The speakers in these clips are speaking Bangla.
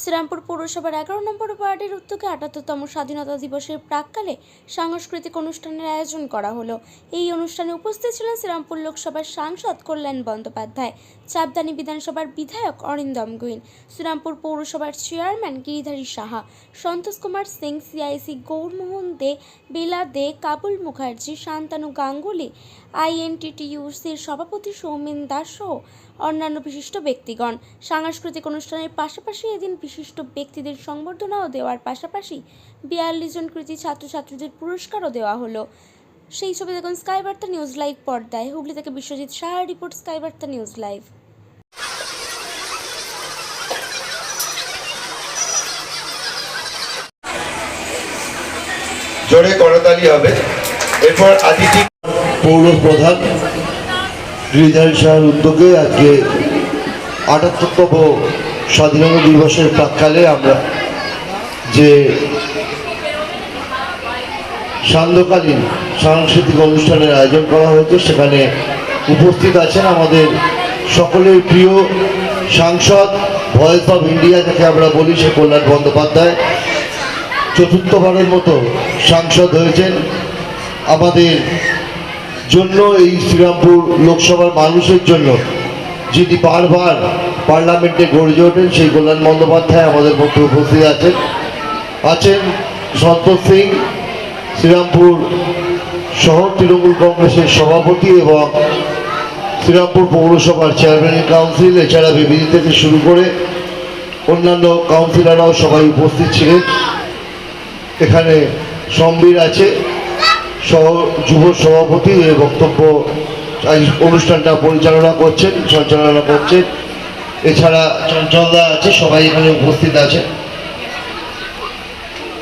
শ্রীরামপুর পৌরসভার এগারো নম্বর ওয়ার্ডের উদ্যোগে আটাত্তরতম স্বাধীনতা দিবসের প্রাককালে সাংস্কৃতিক অনুষ্ঠানের আয়োজন করা হলো। এই অনুষ্ঠানে উপস্থিত ছিলেন শ্রীরামপুর লোকসভার সাংসদ কল্যাণ বন্দ্যোপাধ্যায়, চাপদানি বিধানসভার বিধায়ক অরিন্দম গুইন, শ্রীরামপুর পৌরসভার চেয়ারম্যান গিরিধারী সাহা, সন্তোষ কুমার সিং, সিআইসি গৌরমোহন দে, বেলা দে, কাবুল মুখার্জি, শান্তানু গাঙ্গুলি আইএনটিটিইউসির সভাপতি সৌমেন দাস সহ অন্যান্য বিশিষ্ট ব্যক্তিগণ। সাংস্কৃতিক অনুষ্ঠানের পাশাপাশি এদিন বিশিষ্ট ব্যক্তিদের সংবর্ধনাও দেওয়ার পাশাপাশি বিয়াল্লিশ জন কৃতি ছাত্রছাত্রীদের পুরস্কারও দেওয়া হলো। সেই ছবি দেখুন স্কাই বার্তা নিউজ লাইভ পর্দায়। হুগলি থেকে বিশ্বজিৎ সাহার report sky Barta news live. জোরে করতালি হবে। এরপর আদিতি পৌর প্রধান গিরিধারী সাহার উদ্যোগে আজকে আটাত্তরতম স্বাধীনতা দিবসের প্রাককালে আমরা যে সান্ধ্যকালীন সাংস্কৃতিক অনুষ্ঠানের আয়োজন করা হয়েছে, সেখানে উপস্থিত আছেন আমাদের সকলের প্রিয় সাংসদ ভয়েস অফ ইন্ডিয়া যাকে আমরা বলি, সে কল্যাণ বন্দ্যোপাধ্যায়। চতুর্থবারের মতো সাংসদ হয়েছেন আমাদের জন্য এই শ্রীরামপুর লোকসভার মানুষের জন্য যিনি বারবার পার্লামেন্টে গড়ে ওঠেন, সেই কল্যাণ বন্দ্যোপাধ্যায় আমাদের মধ্যে উপস্থিত আছেন। আছেন সন্তোষ সিং, শ্রীরামপুর শহর তৃণমূল কংগ্রেসের সভাপতি এবং শ্রীরামপুর পৌরসভার চেয়ারম্যান কাউন্সিল এছাড়া বিবিধি থেকে শুরু করে অন্যান্য কাউন্সিলররাও সবাই উপস্থিত ছিলেন। এখানে সম্বীর আছে। সহ, যুব সভাপতি এর বক্তব্য অনুষ্ঠানটা পরিচালনা করছেন, সঞ্চালনা করছেন। এছাড়া চঞ্চলদা আছে, সবাই এখানে উপস্থিত আছে।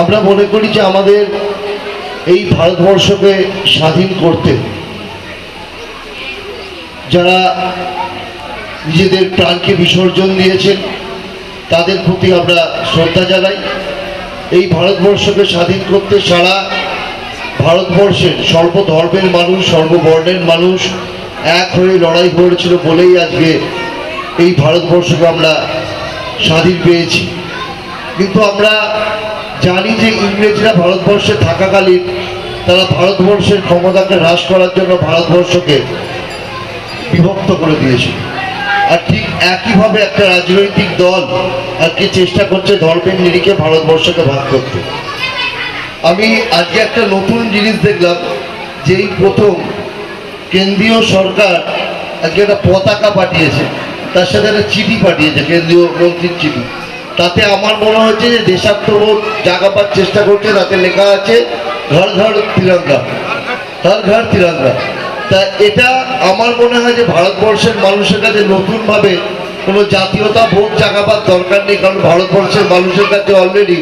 আমরা মনে করি যে আমাদের এই ভারতবর্ষকে স্বাধীন করতে, যারা নিজেদের প্রাণকে বিসর্জন দিয়েছেন, তাদের প্রতি আমরা শ্রদ্ধা জানাই। এই ভারতবর্ষকে স্বাধীন করতে সারা ভারতবর্ষের সর্বধর্মের মানুষ সর্ববর্ণের মানুষ এক হয়ে লড়াই করেছিল বলেই আজকে এই ভারতবর্ষকে আমরা স্বাধীন পেয়েছি। কিন্তু আমরা জানি যে ইংরেজরা ভারতবর্ষে থাকাকালীন তারা ভারতবর্ষের ক্ষমতাকে হ্রাস করার জন্য ভারতবর্ষকে বিভক্ত করে দিয়েছিল। আর ঠিক একইভাবে একটা রাজনৈতিক দল আজকে চেষ্টা করছে ধর্মের নিরিখে ভারতবর্ষকে ভাগ করতে। আমি আজকে একটা নতুন জিনিস দেখলাম, যেই প্রথম কেন্দ্রীয় সরকার আজকে একটা পতাকা পাঠিয়েছে, তার সাথে একটা চিঠি পাঠিয়েছে, কেন্দ্রীয় মন্ত্রীর চিঠি। তাতে আমার মনে হচ্ছে যে দেশাত্মবোধ জাগাবার চেষ্টা করছে, তাতে লেখা আছে, ঘর ঘর তিরঙ্গা, ঘর ঘর তিরঙ্গা। তা এটা আমার মনে হয় যে ভারতবর্ষের মানুষের কাছে নতুনভাবে কোনো জাতীয়তা বোধ জাগাবার দরকার নেই, কারণ ভারতবর্ষের মানুষের কাছে অলরেডি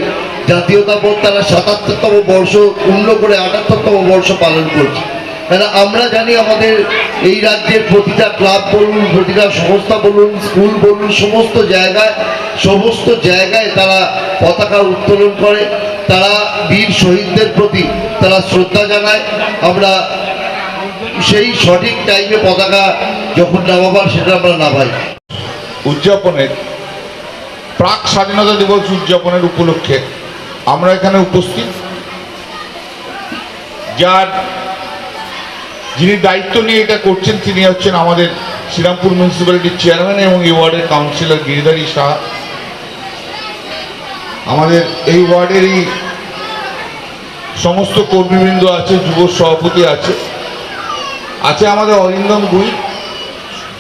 জাতীয়তা বোধ তারা সাতাত্তরতম বর্ষ পূর্ণ করে আটাত্তরতম বর্ষ পালন করছে। কেন আমরা জানি আমাদের এই রাজ্যের প্রতিটা ক্লাব বলুন, প্রতিটা সংস্থা বলুন, স্কুল বলুন, সমস্ত জায়গায় সমস্ত জায়গায় তারা পতাকা উত্তোলন করে। তারা বীর শহীদদের প্রতি তারা শ্রদ্ধা জানায়। আমরা সেই সঠিক টাইমে পতাকা যখন নামাবার সেটা আমরা নামাই। উদযাপনের, প্রাক স্বাধীনতা দিবস উদযাপনের উপলক্ষে আমরা এখানে উপস্থিত। যার যিনি দায়িত্ব নিয়ে এটা করছেন, তিনি হচ্ছেন আমাদের শ্রীরামপুর মিউনিসিপ্যালিটির চেয়ারম্যান এবং এই ওয়ার্ডের কাউন্সিলর গিরিধারী শাহ আমাদের এই ওয়ার্ডেরই সমস্ত কর্মীবৃন্দ আছে, যুব সভাপতি আছে। আছে আমাদের অরিন্দম গুই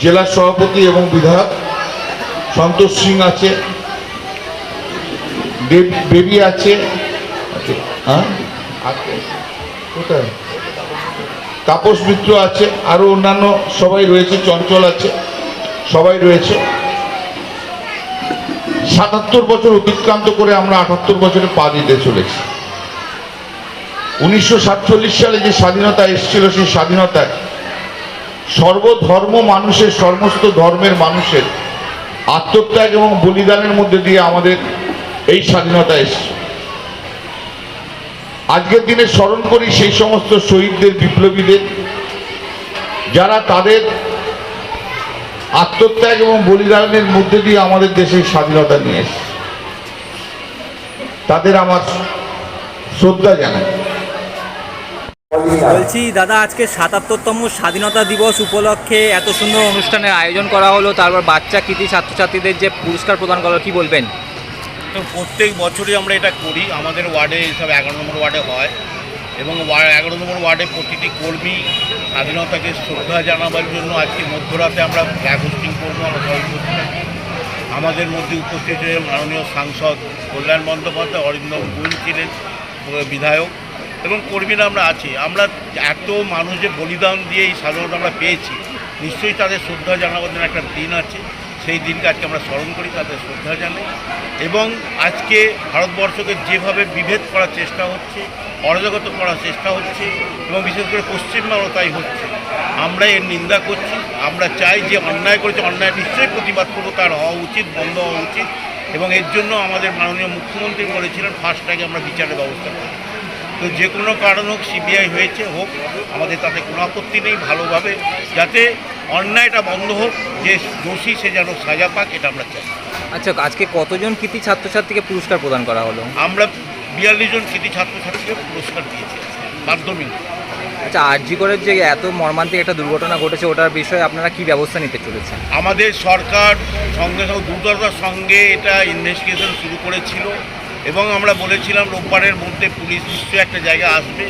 জেলার সভাপতি এবং বিধায়ক। সন্তোষ সিং আছে। বেবি আছে। হ্যাঁ? কোথায়? তাপস মিত্র আছে আরও অন্যান্য সবাই রয়েছে চঞ্চল আছে সবাই রয়েছে। সাতাত্তর বছর অতিক্রান্ত করে আমরা আটাত্তর বছরে পা দিতে চলেছি। উনিশশো সাতচল্লিশ সালে যে স্বাধীনতা এসেছিল সেই স্বাধীনতায় সর্বধর্ম মানুষের সমস্ত ধর্মের মানুষের আত্মত্যাগ এবং বলিদানের মধ্যে দিয়ে আমাদের এই স্বাধীনতা এসছে। আজকের দিনে স্মরণ করি সেই সমস্ত শহীদদের, বিপ্লবীদের, যারা তাদের আত্মত্যাগ এবং বলিদানের মধ্যে দিয়ে আমাদের দেশের স্বাধীনতা নিয়ে এসছে। তাদের আমার শ্রদ্ধা জানাই। বলছি, দাদা, আজকে সাতাত্তরতম স্বাধীনতা দিবস উপলক্ষে এত সুন্দর অনুষ্ঠানের আয়োজন করা হলো, তারপর বাচ্চা, কৃতি, ছাত্রছাত্রীদের যে পুরস্কার প্রদান করা কি বলবেন? তো প্রত্যেক বছরই আমরা এটা করি। আমাদের ওয়ার্ডে সব এগারো নম্বর ওয়ার্ডে হয় এবং এগারো নম্বর ওয়ার্ডে প্রতিটি কর্মী স্বাধীনতাকে শ্রদ্ধা জানাবার জন্য আজকে মধ্যরাতে আমরা ফ্ল্যাগ হোস্টিং করব, আমরা। আমাদের মধ্যে উপস্থিত ছিলেন মাননীয় সাংসদ কল্যাণ বন্দ্যোপাধ্যায়, অরিন্দম গুইন ছিলেন বিধায়ক এবং কর্মীরা আমরা আছি। আমরা এত মানুষ যে বলিদান দিয়ে এই স্বাধীনতা আমরা পেয়েছি। নিশ্চয়ই তাদের শ্রদ্ধা জানাবার জন্য একটা দিন আছে। সেই দিনকে আজকে আমরা স্মরণ করি, তাদের শ্রদ্ধা জানাই এবং আজকে ভারতবর্ষকে যেভাবে বিভেদ করার চেষ্টা হচ্ছে, অরাজকত করার চেষ্টা হচ্ছে এবং বিশেষ করে পশ্চিমবাংলা তাই হচ্ছে। আমরা এর নিন্দা করছি, আমরা চাই যে অন্যায় করেছে, অন্যায় নিশ্চয়ই প্রতিবাদ করব, তার হওয়া উচিত, বন্ধ হওয়া উচিত এবং এর জন্য আমাদের মাননীয় মুখ্যমন্ত্রী বলেছিলেন ফার্স্ট আমরা বিচারের ব্যবস্থা করি তো যে কোনো কারণ হোক সিবিআই হয়েছে হোক, আমাদের তাতে কোনো আপত্তি নেই, ভালোভাবে যাতে অন্যায়টা বন্ধ হোক যে দোষী সে যেন সাজা পাক এটা আমরা চাই। আচ্ছা আজকে কতজন কৃতি ছাত্রছাত্রীকে পুরস্কার প্রদান করা হলো? আমরা বিয়াল্লিশ জন কৃতি ছাত্রছাত্রীকে পুরস্কার দিয়েছি মাধ্যমিক। আচ্ছা আরজি করের যে এত মর্মান্তিক একটা দুর্ঘটনা ঘটেছে ওটার বিষয়ে আপনারা কি ব্যবস্থা নিতে চলেছেন? আমাদের সরকার সঙ্গে সঙ্গে দ্রুততার সঙ্গে এটা ইনভেস্টিগেশন শুরু করেছিল এবং আমরা বলেছিলাম রোববারের মধ্যে পুলিশ নিশ্চয়ই একটা জায়গা আসবে।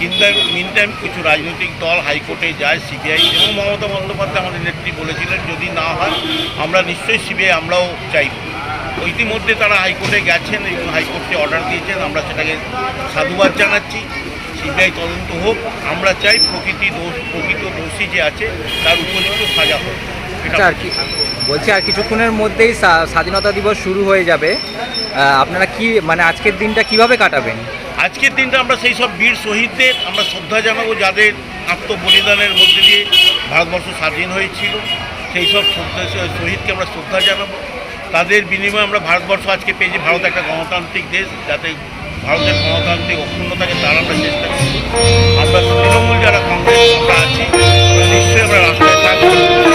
কিন্তু মিন টাইম কিছু রাজনৈতিক দল হাইকোর্টে যায় সিবিআই এবং মমতা বন্দ্যোপাধ্যায় আমাদের নেত্রী বলেছিলেন, যদি না হয়, আমরা নিশ্চয়ই সিবিআই আমরাও চাইব। ইতিমধ্যে তারা হাইকোর্টে গেছেন এবং হাইকোর্টে অর্ডার দিয়েছেন, আমরা সেটাকে সাধুবাদ জানাচ্ছি। সিবিআই তদন্ত হোক, আমরা চাই প্রকৃতি দোষ, প্রকৃত দোষী যে আছে, তার উপযুক্ত সাজা হোক। আচ্ছা আর কি বলছি আর কিছুক্ষণের মধ্যেই স্বা- স্বাধীনতা দিবস শুরু হয়ে যাবে। আপনারা কি মানে আজকের দিনটা কীভাবে কাটাবেন? আজকের দিনটা আমরা সেই সব বীর শহীদদের, আমরা শ্রদ্ধা জানাব যাদের আত্মবলিদানের মধ্যে দিয়ে ভারতবর্ষ স্বাধীন হয়েছিল। সেই সব শহীদকে আমরা শ্রদ্ধা জানাব। তাদের বিনিময়ে আমরা ভারতবর্ষ আজকে পেয়েছি, ভারত একটা গণতান্ত্রিক দেশ, যাতে ভারতের গণতান্ত্রিক অক্ষুণ্ণতাকে তার আমরা চেষ্টা করি আমরা তৃণমূল যারা কংগ্রেস, আমরা আছি নিশ্চয়ই আমরা রাষ্ট্র